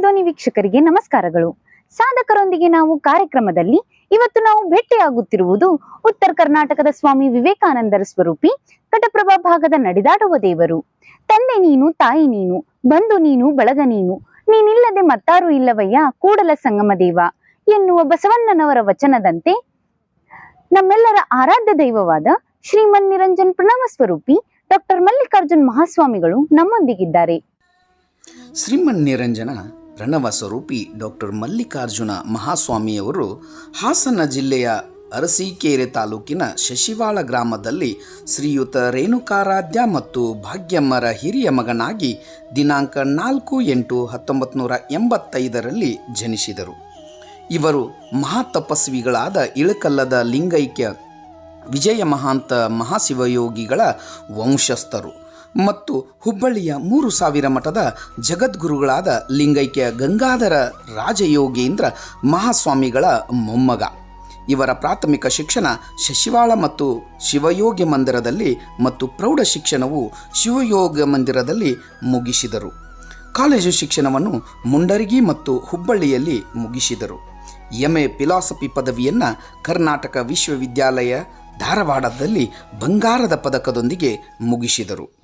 ಧ್ವನಿ ವೀಕ್ಷಕರಿಗೆ ನಮಸ್ಕಾರಗಳು. ಸಾಧಕರೊಂದಿಗೆ ನಾವು ಕಾರ್ಯಕ್ರಮದಲ್ಲಿ ಇವತ್ತು ನಾವು ಭೇಟಿಯಾಗುತ್ತಿರುವುದು ಉತ್ತರ ಕರ್ನಾಟಕದ ಸ್ವಾಮಿ ವಿವೇಕಾನಂದರ ಸ್ವರೂಪಿ ಕಟಪ್ರಭಾ ಭಾಗದ ನಡೆದಾಡುವ ದೇವರು. ತಂದೆ ನೀನು, ತಾಯಿ ನೀನು, ಬಂಧು ನೀನು, ಬಳಗ ನೀನು, ನೀನಿಲ್ಲದೆ ಮತ್ತಾರು ಇಲ್ಲವಯ್ಯ, ಕೂಡಲ ಸಂಗಮ ದೇವ ಎನ್ನುವ ಬಸವಣ್ಣನವರ ವಚನದಂತೆ ನಮ್ಮೆಲ್ಲರ ಆರಾಧ್ಯ ದೈವವಾದ ಶ್ರೀಮನ್ ನಿರಂಜನ್ ಪ್ರಣವ ಸ್ವರೂಪಿ ಡಾಕ್ಟರ್ ಮಲ್ಲಿಕಾರ್ಜುನ್ ಮಹಾಸ್ವಾಮಿಗಳು ನಮ್ಮೊಂದಿಗಿದ್ದಾರೆ. ಶ್ರೀಮನ್ ನಿರಂಜನ ಪ್ರಣವ ಸ್ವರೂಪಿ ಡಾಕ್ಟರ್ ಮಲ್ಲಿಕಾರ್ಜುನ ಮಹಾಸ್ವಾಮಿಯವರು ಹಾಸನ ಜಿಲ್ಲೆಯ ಅರಸೀಕೆರೆ ತಾಲೂಕಿನ ಶಶಿವಾಳ ಗ್ರಾಮದಲ್ಲಿ ಶ್ರೀಯುತ ರೇಣುಕಾರಾಧ್ಯ ಮತ್ತು ಭಾಗ್ಯಮ್ಮರ ಹಿರಿಯ ಮಗನಾಗಿ ದಿನಾಂಕ ನಾಲ್ಕು ಎಂಟು ಹತ್ತೊಂಬತ್ತು ನೂರ ಎಂಬತ್ತೈದರಲ್ಲಿ ಜನಿಸಿದರು. ಇವರು ಮಹಾತಪಸ್ವಿಗಳಾದ ಇಳಕಲ್ಲದ ಲಿಂಗೈಕ್ಯ ವಿಜಯ ಮಹಾಂತ ಮಹಾಶಿವಯೋಗಿಗಳ ವಂಶಸ್ಥರು. ಮತ್ತು ಹುಬ್ಬಳ್ಳಿಯ ಮೂರು ಸಾವಿರ ಮಠದ ಜಗದ್ಗುರುಗಳಾದ ಲಿಂಗೈಕ್ಯ ಗಂಗಾಧರ ರಾಜಯೋಗೇಂದ್ರ ಮಹಾಸ್ವಾಮಿಗಳ ಮೊಮ್ಮಗ. ಇವರ ಪ್ರಾಥಮಿಕ ಶಿಕ್ಷಣ ಶಶಿವಾಳ ಮತ್ತು ಶಿವಯೋಗಿ ಮಂದಿರದಲ್ಲಿ ಮತ್ತು ಪ್ರೌಢ ಶಿಕ್ಷಣವು ಶಿವಯೋಗ ಮಂದಿರದಲ್ಲಿ ಮುಗಿಸಿದರು. ಕಾಲೇಜು ಶಿಕ್ಷಣವನ್ನು ಮುಂಡರಗಿ ಮತ್ತು ಹುಬ್ಬಳ್ಳಿಯಲ್ಲಿ ಮುಗಿಸಿದರು. ಎಂ. ಎ. ಫಿಲಾಸಫಿ ಪದವಿಯನ್ನು ಕರ್ನಾಟಕ ವಿಶ್ವವಿದ್ಯಾಲಯ ಧಾರವಾಡದಲ್ಲಿ ಬಂಗಾರದ ಪದಕದೊಂದಿಗೆ ಮುಗಿಸಿದರು.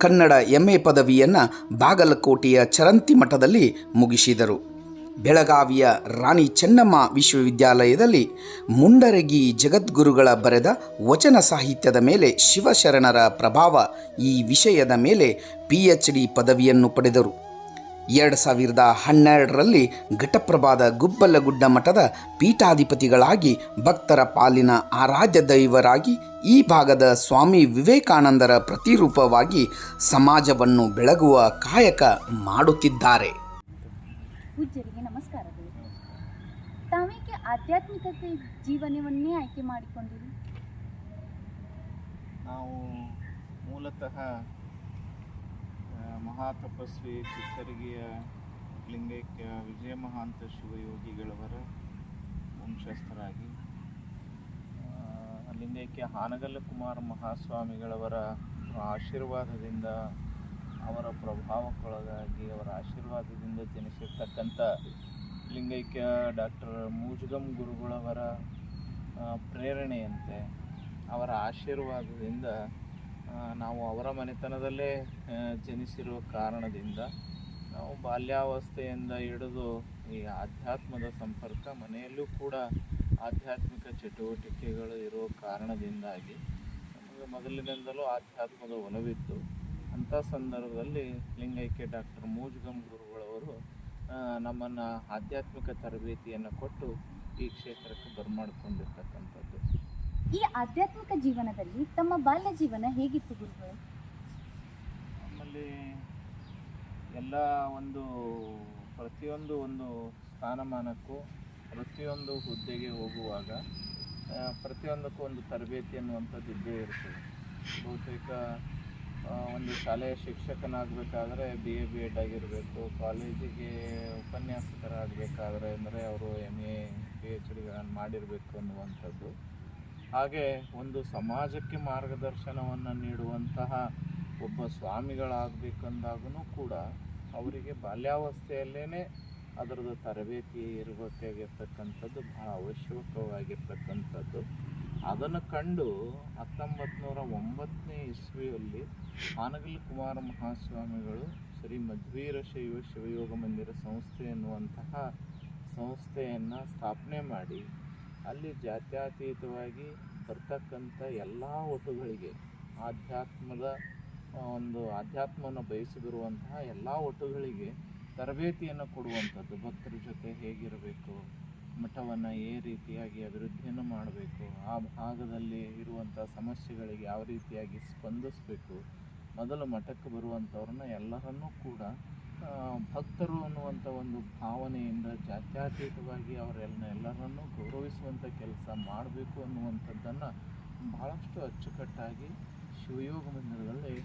ಕನ್ನಡ ಎಂಎ ಪದವಿಯನ್ನು ಬಾಗಲಕೋಟೆಯ ಚರಂತಿ ಮಠದಲ್ಲಿ ಮುಗಿಸಿದರು. ಬೆಳಗಾವಿಯ ರಾಣಿ ಚೆನ್ನಮ್ಮ ವಿಶ್ವವಿದ್ಯಾಲಯದಲ್ಲಿ ಮುಂಡರಗಿ ಜಗದ್ಗುರುಗಳ ಬರೆದ ವಚನ ಸಾಹಿತ್ಯದ ಮೇಲೆ ಶಿವಶರಣರ ಪ್ರಭಾವ ಈ ವಿಷಯದ ಮೇಲೆ ಪಿ ಎಚ್ ಡಿ ಪದವಿಯನ್ನು ಪಡೆದರು. ಎರಡು ಸಾವಿರದ ಹನ್ನೆರಡರಲ್ಲಿ ಘಟಪ್ರಭಾದ ಗುಬ್ಬಲಗುಡ್ಡ ಮಠದ ಪೀಠಾಧಿಪತಿಗಳಾಗಿ ಭಕ್ತರ ಪಾಲಿನ ಆರಾಧ್ಯ ದೈವರಾಗಿ ಈ ಭಾಗದ ಸ್ವಾಮಿ ವಿವೇಕಾನಂದರ ಪ್ರತಿರೂಪವಾಗಿ ಸಮಾಜವನ್ನು ಬೆಳಗುವ ಕಾಯಕ ಮಾಡುತ್ತಿದ್ದಾರೆ. ಪೂಜ್ಯರಿಗೆ ನಮಸ್ಕಾರಗಳು ತಾವೇಕೆ ಆಧ್ಯಾತ್ಮಿಕತೆ ಜೀವನವನ್ನೇ ಆಯ್ಕೆ ಮಾಡಿಕೊಂಡಿರಿ? ನಾವು ಮೂಲತಃ ಮಹಾತಪಸ್ವಿ ಚಿತ್ತರಿಗೆಯ ಲಿಂಗೈಕ್ಯ ವಿಜಯ ಮಹಾಂತ ಶಿವಯೋಗಿಗಳವರ ವಂಶಸ್ಥರಾಗಿ ಲಿಂಗೈಕ್ಯ ಹಾನಗಲ್ಲ ಕುಮಾರ ಮಹಾಸ್ವಾಮಿಗಳವರ ಆಶೀರ್ವಾದದಿಂದ, ಅವರ ಪ್ರಭಾವಕ್ಕೊಳಗಾಗಿ ಅವರ ಆಶೀರ್ವಾದದಿಂದ ಜನಿಸಿರ್ತಕ್ಕಂಥ ಲಿಂಗೈಕ್ಯ ಡಾಕ್ಟರ್ ಮೂಜುಗಮ್ ಗುರುಗಳವರ ಪ್ರೇರಣೆಯಂತೆ ಅವರ ಆಶೀರ್ವಾದದಿಂದ ನಾವು ಅವರ ಮನೆತನದಲ್ಲೇ ಜನಿಸಿರುವ ಕಾರಣದಿಂದ ನಾವು ಬಾಲ್ಯಾವಸ್ಥೆಯಿಂದ ಹಿಡಿದು ಈ ಆಧ್ಯಾತ್ಮದ ಸಂಪರ್ಕ ಮನೆಯಲ್ಲೂ ಕೂಡ ಆಧ್ಯಾತ್ಮಿಕ ಚಟುವಟಿಕೆಗಳು ಇರೋ ಕಾರಣದಿಂದಾಗಿ ನಮಗೆ ಮೊದಲಿನಿಂದಲೂ ಆಧ್ಯಾತ್ಮದ ಒಲವಿತ್ತು. ಅಂಥ ಸಂದರ್ಭದಲ್ಲಿ ಲಿಂಗೈಕ್ಯ ಡಾಕ್ಟರ್ ಮೂಜುಗಮ್ ಗುರುಗಳವರು ನಮ್ಮನ್ನು ಆಧ್ಯಾತ್ಮಿಕ ತರಬೇತಿಯನ್ನು ಕೊಟ್ಟು ಈ ಕ್ಷೇತ್ರಕ್ಕೆ ಬರಮಾಡ್ಕೊಂಡಿರ್ತಕ್ಕಂಥದ್ದು. ಈ ಆಧ್ಯಾತ್ಮಿಕ ಜೀವನದಲ್ಲಿ ತಮ್ಮ ಬಾಲ್ಯ ಜೀವನ ಹೇಗಿತ್ತು ಗುರುಗಳು? ನಮ್ಮಲ್ಲಿ ಎಲ್ಲ ಒಂದು, ಪ್ರತಿಯೊಂದು ಒಂದು ಸ್ಥಾನಮಾನಕ್ಕೂ, ಪ್ರತಿಯೊಂದು ಹುದ್ದೆಗೆ ಹೋಗುವಾಗ ಪ್ರತಿಯೊಂದಕ್ಕೂ ಒಂದು ತರಬೇತಿ ಅನ್ನುವಂಥದ್ದು ಇದ್ದೇ ಇರ್ತದೆ. ಬಹುತೇಕ ಒಂದು ಶಾಲೆಯ ಶಿಕ್ಷಕನಾಗಬೇಕಾದ್ರೆ ಬಿ ಎ ಬಿ ಎಡ್ ಆಗಿರಬೇಕು, ಕಾಲೇಜಿಗೆ ಉಪನ್ಯಾಸಕರಾಗಬೇಕಾದ್ರೆ ಅಂದರೆ ಅವರು ಎಂ ಎ ಪಿ ಎಚ್ ಡಿಗಳನ್ನು ಮಾಡಿರಬೇಕು ಅನ್ನುವಂಥದ್ದು. ಹಾಗೆ ಒಂದು ಸಮಾಜಕ್ಕೆ ಮಾರ್ಗದರ್ಶನವನ್ನು ನೀಡುವಂತಹ ಒಬ್ಬ ಸ್ವಾಮಿಗಳಾಗಬೇಕಂದಾಗೂ ಕೂಡ ಅವರಿಗೆ ಬಾಲ್ಯಾವಸ್ಥೆಯಲ್ಲೇ ಅದರದ್ದು ತರಬೇತಿ ಇರಬೇಕಾಗಿರ್ತಕ್ಕಂಥದ್ದು, ಬಹಳ ಅವಶ್ಯಕವಾಗಿರ್ತಕ್ಕಂಥದ್ದು. ಅದನ್ನು ಕಂಡು ಹತ್ತೊಂಬತ್ತು ನೂರ ಒಂಬತ್ತನೇ ಇಸ್ವಿಯಲ್ಲಿ ಆನಗಲ್ ಕುಮಾರ ಮಹಾಸ್ವಾಮಿಗಳು ಶ್ರೀ ಮಧ್ವೀರ ಶೈವ ಶಿವಯೋಗ ಮಂದಿರ ಸಂಸ್ಥೆ ಎನ್ನುವಂತಹ ಸಂಸ್ಥೆಯನ್ನು ಸ್ಥಾಪನೆ ಮಾಡಿ ಅಲ್ಲಿ ಜಾತ್ಯತೀತವಾಗಿ ಬರ್ತಕ್ಕಂಥ ಎಲ್ಲ ಒಟ್ಟುಗಳಿಗೆ ಆಧ್ಯಾತ್ಮದ ಒಂದು ಆಧ್ಯಾತ್ಮವನ್ನು ಬಯಸಿದಿರುವಂತಹ ಎಲ್ಲ ಒಟ್ಟುಗಳಿಗೆ ತರಬೇತಿಯನ್ನು ಕೊಡುವಂಥದ್ದು. ಭಕ್ತರ ಜೊತೆ ಹೇಗಿರಬೇಕು, ಮಠವನ್ನು ಏ ರೀತಿಯಾಗಿ ಅಭಿವೃದ್ಧಿಯನ್ನು ಮಾಡಬೇಕು, ಆ ಭಾಗದಲ್ಲಿ ಇರುವಂಥ ಸಮಸ್ಯೆಗಳಿಗೆ ಯಾವ ರೀತಿಯಾಗಿ ಸ್ಪಂದಿಸಬೇಕು, ಮೊದಲು ಮಠಕ್ಕೆ ಬರುವಂಥವ್ರನ್ನ ಎಲ್ಲರನ್ನೂ ಕೂಡ ಭಕ್ತರು ಅನ್ನುವಂಥ ಒಂದು ಭಾವನೆಯಿಂದ ಜಾತ್ಯತೀತವಾಗಿ ಅವರೆಲ್ಲ ಎಲ್ಲರನ್ನೂ ಗೌರವಿಸುವಂಥ ಕೆಲಸ ಮಾಡಬೇಕು ಅನ್ನುವಂಥದ್ದನ್ನು ಬಹಳಷ್ಟು ಅಚ್ಚುಕಟ್ಟಾಗಿ ಶಿವಯೋಗ ಮಂದಿರದಲ್ಲಿ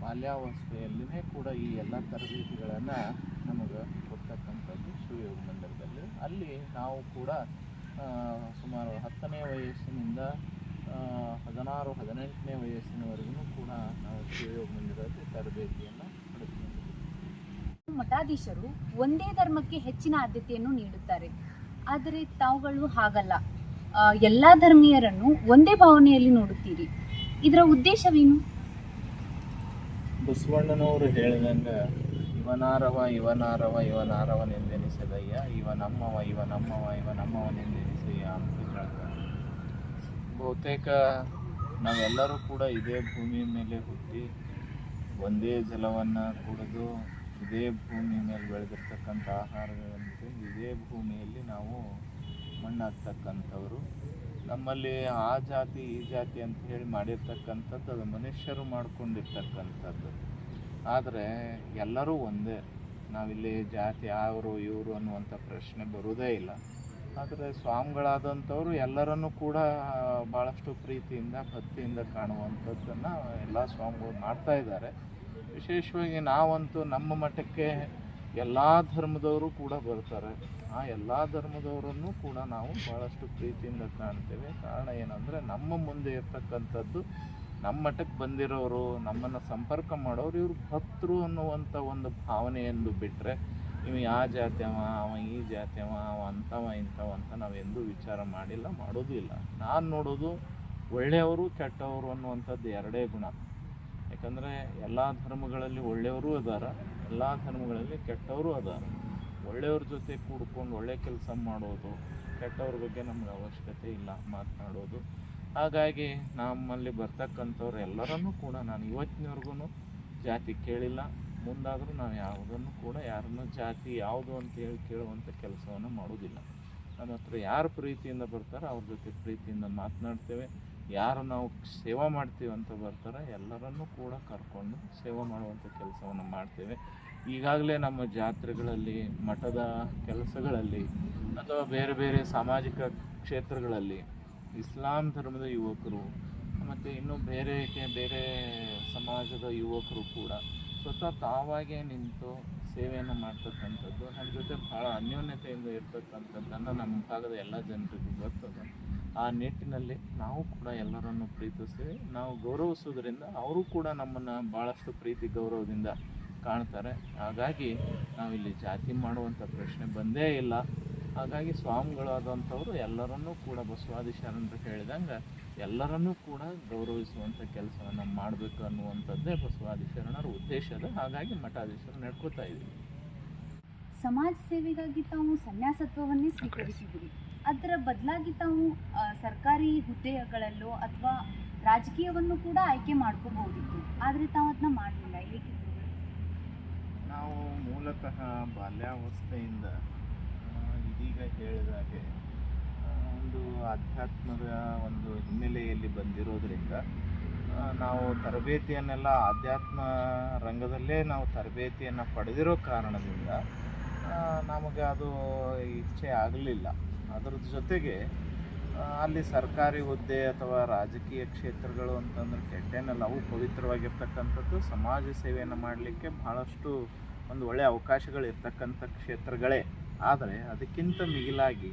ಬಾಲ್ಯಾವಸ್ಥೆಯಲ್ಲಿನೇ ಕೂಡ ಈ ಎಲ್ಲ ತರಬೇತಿಗಳನ್ನು ನಮಗೆ ಕೊಡ್ತಕ್ಕಂಥದ್ದು ಶಿವಯೋಗ ಮಂದಿರದಲ್ಲಿ. ಅಲ್ಲಿ ನಾವು ಕೂಡ ಸುಮಾರು ಹತ್ತನೇ ವಯಸ್ಸಿನಿಂದ ಹದಿನಾರು, ಹದಿನೆಂಟನೇ ವಯಸ್ಸಿನವರೆಗೂ ಕೂಡ ನಾವು ಶಿವಯೋಗ ಮಂದಿರದಲ್ಲಿ ತರಬೇತಿಯನ್ನು ಮಠಾಧೀಶರು ಒಂದೇ ಧರ್ಮಕ್ಕೆ ಹೆಚ್ಚಿನ ಆದ್ಯತೆಯನ್ನು ನೀಡುತ್ತಾರೆ. ಆದರೆ ತಾವುಗಳು ಹಾಗಲ್ಲ. ಎಲ್ಲ ಧರ್ಮೀಯರನ್ನು ಒಂದೇ ಭಾವನೆಯಲ್ಲಿ ನೋಡುತ್ತೀರಿ. ಇದರ ಉದ್ದೇಶವೇನು? ಬಸವಣ್ಣನವರು ಹೇಳಿದಂಗ, ಇವನಾರವ ಇವನಾರವ, ಇವನಾರವನೆಂದೆನಿಸದಯ್ಯ ಇವ ನಮ್ಮವ ಇವ ನಮ್ಮವ ಇವ ನಮ್ಮವನೆಂದೆನಿಸಯ್ಯ ಅಂತ ಹೇಳ್ತಾರೆ. ಬಹುತೇಕ ನಾವೆಲ್ಲರೂ ಕೂಡ ಇದೇ ಭೂಮಿ ಮೇಲೆ ಹುಟ್ಟಿ ಒಂದೇ ಜಲವನ್ನು ಕುಡಿದು ಇದೇ ಭೂಮಿ ಮೇಲೆ ಬೆಳೆದಿರ್ತಕ್ಕಂಥ ಆಹಾರಗಳಂತೆ ಇದೇ ಭೂಮಿಯಲ್ಲಿ ನಾವು ಮಣ್ಣಾಗ್ತಕ್ಕಂಥವ್ರು. ನಮ್ಮಲ್ಲಿ ಆ ಜಾತಿ, ಈ ಜಾತಿ ಅಂತ ಹೇಳಿ ಮಾಡಿರ್ತಕ್ಕಂಥದ್ದು ಅದು ಮನುಷ್ಯರು ಮಾಡ್ಕೊಂಡಿರ್ತಕ್ಕಂಥದ್ದು. ಆದರೆ ಎಲ್ಲರೂ ಒಂದೇ. ನಾವಿಲ್ಲಿ ಜಾತಿ ಅವರು, ಇವರು ಅನ್ನುವಂಥ ಪ್ರಶ್ನೆ ಬರುವುದೇ ಇಲ್ಲ. ಆದರೆ ಸ್ವಾಮಿಗಳಾದಂಥವರು ಎಲ್ಲರನ್ನೂ ಕೂಡ ಭಾಳಷ್ಟು ಪ್ರೀತಿಯಿಂದ, ಭಕ್ತಿಯಿಂದ ಕಾಣುವಂಥದ್ದನ್ನು ಎಲ್ಲ ಸ್ವಾಮಿಗಳು ಮಾಡ್ತಾ ಇದ್ದಾರೆ. ವಿಶೇಷವಾಗಿ ನಾವಂತೂ ನಮ್ಮ ಮಠಕ್ಕೆ ಎಲ್ಲ ಧರ್ಮದವರು ಕೂಡ ಬರ್ತಾರೆ. ಆ ಎಲ್ಲ ಧರ್ಮದವರನ್ನು ಕೂಡ ನಾವು ಭಾಳಷ್ಟು ಪ್ರೀತಿಯಿಂದ ಕಾಣ್ತೇವೆ. ಕಾರಣ ಏನಂದರೆ ನಮ್ಮ ಮುಂದೆ ಇರ್ತಕ್ಕಂಥದ್ದು ನಮ್ಮ ಮಠಕ್ಕೆ ಬಂದಿರೋರು, ನಮ್ಮನ್ನು ಸಂಪರ್ಕ ಮಾಡೋರು ಇವರು ಭಕ್ತರು ಅನ್ನುವಂಥ ಒಂದು ಭಾವನೆಯನ್ನು ಬಿಟ್ಟರೆ ಇವ ಯಾವ ಜಾತ್ಯವ ಅವ ಈ ಜಾತ್ಯವ ಅವ ಅಂಥವ ಇಂಥವ ಅಂತ ನಾವೆಂದೂ ವಿಚಾರ ಮಾಡಿಲ್ಲ, ಮಾಡೋದೂ ಇಲ್ಲ. ನಾನು ನೋಡೋದು ಒಳ್ಳೆಯವರು ಕೆಟ್ಟವರು ಅನ್ನುವಂಥದ್ದು ಎರಡೇ ಗುಣ. ಯಾಕಂದರೆ ಎಲ್ಲ ಧರ್ಮಗಳಲ್ಲಿ ಒಳ್ಳೆಯವರು ಅದಾರ, ಎಲ್ಲ ಧರ್ಮಗಳಲ್ಲಿ ಕೆಟ್ಟವರು ಅದಾರ. ಒಳ್ಳೆಯವ್ರ ಜೊತೆ ಕೂಡ್ಕೊಂಡು ಒಳ್ಳೆ ಕೆಲಸ ಮಾಡೋದು ಕೆಟ್ಟವ್ರ ಬಗ್ಗೆ ನಮ್ಗೆ ಅವಶ್ಯಕತೆ ಇಲ್ಲ ಮಾತನಾಡೋದು. ಹಾಗಾಗಿ ನಮ್ಮಲ್ಲಿ ಬರ್ತಕ್ಕಂಥವ್ರು ಎಲ್ಲರನ್ನೂ ಕೂಡ ನಾನು ಇವತ್ತಿನವರೆಗೂ ಜಾತಿ ಕೇಳಿಲ್ಲ, ಮುಂದಾದರೂ ನಾವು ಯಾವುದನ್ನು ಕೂಡ ಯಾರನ್ನು ಜಾತಿ ಯಾವುದು ಅಂತ ಹೇಳಿ ಕೇಳುವಂಥ ಕೆಲಸವನ್ನು ಮಾಡೋದಿಲ್ಲ. ನಮ್ಮ ಹತ್ರ ಯಾರು ಪ್ರೀತಿಯಿಂದ ಬರ್ತಾರೋ ಅವ್ರ ಜೊತೆ ಪ್ರೀತಿಯಿಂದ ಮಾತನಾಡ್ತೇವೆ. ಯಾರು ನಾವು ಸೇವಾ ಮಾಡ್ತೀವಿ ಅಂತ ಬರ್ತಾರೆ, ಎಲ್ಲರನ್ನೂ ಕೂಡ ಕರ್ಕೊಂಡು ಸೇವಾ ಮಾಡುವಂಥ ಕೆಲಸವನ್ನು ಮಾಡ್ತೇವೆ. ಈಗಾಗಲೇ ನಮ್ಮ ಜಾತ್ರೆಗಳಲ್ಲಿ, ಮಠದ ಕೆಲಸಗಳಲ್ಲಿ ಅಥವಾ ಬೇರೆ ಬೇರೆ ಸಾಮಾಜಿಕ ಕ್ಷೇತ್ರಗಳಲ್ಲಿ ಇಸ್ಲಾಂ ಧರ್ಮದ ಯುವಕರು ಮತ್ತು ಇನ್ನೂ ಬೇರೆ ಬೇರೆ ಸಮಾಜದ ಯುವಕರು ಕೂಡ ಸ್ವತಃ ತಾವಾಗೇ ನಿಂತು ಸೇವೆಯನ್ನು ಮಾಡ್ತಕ್ಕಂಥದ್ದು ನಮ್ಮ ಜೊತೆ ಭಾಳ ಅನ್ಯೋನ್ಯತೆಯಿಂದ ಇರ್ತಕ್ಕಂಥದ್ದನ್ನು ನಮ್ಮ ಭಾಗದ ಎಲ್ಲ ಜನರಿಗೂ ಗೊತ್ತದ. ಆ ನಿಟ್ಟಿನಲ್ಲಿ ನಾವು ಕೂಡ ಎಲ್ಲರನ್ನು ಪ್ರೀತಿಸ್ತೀವಿ. ನಾವು ಗೌರವಿಸೋದ್ರಿಂದ ಅವರು ಕೂಡ ನಮ್ಮನ್ನು ಭಾಳಷ್ಟು ಪ್ರೀತಿ, ಗೌರವದಿಂದ ಕಾಣ್ತಾರೆ. ಹಾಗಾಗಿ ನಾವಿಲ್ಲಿ ಜಾತಿ ಮಾಡುವಂಥ ಪ್ರಶ್ನೆ ಬಂದೇ ಇಲ್ಲ. ಹಾಗಾಗಿ ಸ್ವಾಮಿಗಳಾದಂಥವರು ಎಲ್ಲರನ್ನೂ ಕೂಡ ಬಸವಾದಿ ಶರಣರು ಹೇಳಿದಂಗೆ ಎಲ್ಲರನ್ನೂ ಕೂಡ ಗೌರವಿಸುವಂಥ ಕೆಲಸವನ್ನು ಮಾಡಬೇಕು ಅನ್ನುವಂಥದ್ದೇ ಬಸವಾದಿ ಶರಣರ ಉದ್ದೇಶದ ಹಾಗಾಗಿ ಮಠಾಧೀಶರು ನಡ್ಕೋತಾ ಇದ್ದೀವಿ. ಸಮಾಜ ಸೇವೆಗಾಗಿ ತಾವು ಸನ್ಯಾಸತ್ವವನ್ನೇ ಸ್ವೀಕರಿಸಿದ್ದೀರಿ. ಅದರ ಬದಲಾಗಿ ತಾವು ಸರ್ಕಾರಿ ಹುದ್ದೆಗಳಲ್ಲೋ ಅಥವಾ ರಾಜಕೀಯವನ್ನು ಕೂಡ ಆಯ್ಕೆ ಮಾಡ್ಕೋಬಹುದಿತ್ತು. ಆದರೆ ತಾವು ಅದನ್ನ ಮಾಡಲಿಲ್ಲ. ಏಕೆ? ನಾವು ಮೂಲತಃ ಬಾಲ್ಯಾವಸ್ಥೆಯಿಂದ ಇದೀಗ ಹೇಳಿದಾಗೆ ಒಂದು ಆಧ್ಯಾತ್ಮದ ಒಂದು ಹಿನ್ನೆಲೆಯಲ್ಲಿ ಬಂದಿರೋದ್ರಿಂದ ನಾವು ತರಬೇತಿಯನ್ನೆಲ್ಲ ಆಧ್ಯಾತ್ಮ ರಂಗದಲ್ಲೇ ನಾವು ತರಬೇತಿಯನ್ನು ಪಡೆದಿರೋ ಕಾರಣದಿಂದ ನಮಗೆ ಅದು ಇಚ್ಛೆ ಆಗಲಿಲ್ಲ. ಅದರ ಜೊತೆಗೆ ಅಲ್ಲಿ ಸರ್ಕಾರಿ ಹುದ್ದೆ ಅಥವಾ ರಾಜಕೀಯ ಕ್ಷೇತ್ರಗಳು ಅಂತಂದ್ರೆ ಕೆಟ್ಟೇನಲ್ಲ, ಅವು ಪವಿತ್ರವಾಗಿರ್ತಕ್ಕಂಥದ್ದು, ಸಮಾಜ ಸೇವೆಯನ್ನು ಮಾಡಲಿಕ್ಕೆ ಭಾಳಷ್ಟು ಒಂದು ಒಳ್ಳೆಯ ಅವಕಾಶಗಳು ಇರ್ತಕ್ಕಂಥ ಕ್ಷೇತ್ರಗಳೇ. ಆದರೆ ಅದಕ್ಕಿಂತ ಮಿಗಿಲಾಗಿ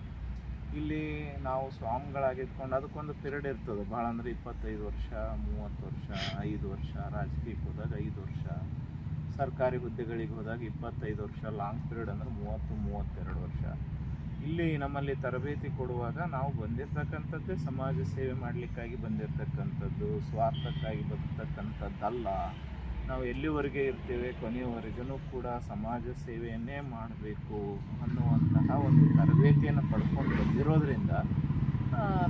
ಇಲ್ಲಿ ನಾವು ಸ್ವಾಮಿಗಳಾಗಿದ್ಕೊಂಡು ಅದಕ್ಕೊಂದು ಪಿರಿಯಡ್ ಇರ್ತದೆ. ಭಾಳ ಅಂದರೆ ಇಪ್ಪತ್ತೈದು ವರ್ಷ, ಮೂವತ್ತು ವರ್ಷ, ಐದು ವರ್ಷ, ರಾಜಕೀಯಕ್ಕೆ ಹೋದಾಗ ಐದು ವರ್ಷ, ಸರ್ಕಾರಿ ಹುದ್ದೆಗಳಿಗೆ ಹೋದಾಗ ಇಪ್ಪತ್ತೈದು ವರ್ಷ ಲಾಂಗ್ ಪಿರಿಯಡ್ ಅಂದರೆ ಮೂವತ್ತು, ಮೂವತ್ತೆರಡು ವರ್ಷ. ಇಲ್ಲಿ ನಮ್ಮಲ್ಲಿ ತರಬೇತಿ ಕೊಡುವಾಗ ನಾವು ಬಂದಿರ್ತಕ್ಕಂಥದ್ದೇ ಸಮಾಜ ಸೇವೆ ಮಾಡಲಿಕ್ಕಾಗಿ ಬಂದಿರತಕ್ಕಂಥದ್ದು, ಸ್ವಾರ್ಥಕ್ಕಾಗಿ ಬರ್ತಕ್ಕಂಥದ್ದಲ್ಲ ನಾವು ಎಲ್ಲಿವರೆಗೆ ಇರ್ತೇವೆ ಕೊನೆಯವರೆಗೂ ಕೂಡ ಸಮಾಜ ಸೇವೆಯನ್ನೇ ಮಾಡಬೇಕು ಅನ್ನುವಂತಹ ಒಂದು ತರಬೇತಿಯನ್ನು ಪಡ್ಕೊಂಡು ಬಂದಿರೋದ್ರಿಂದ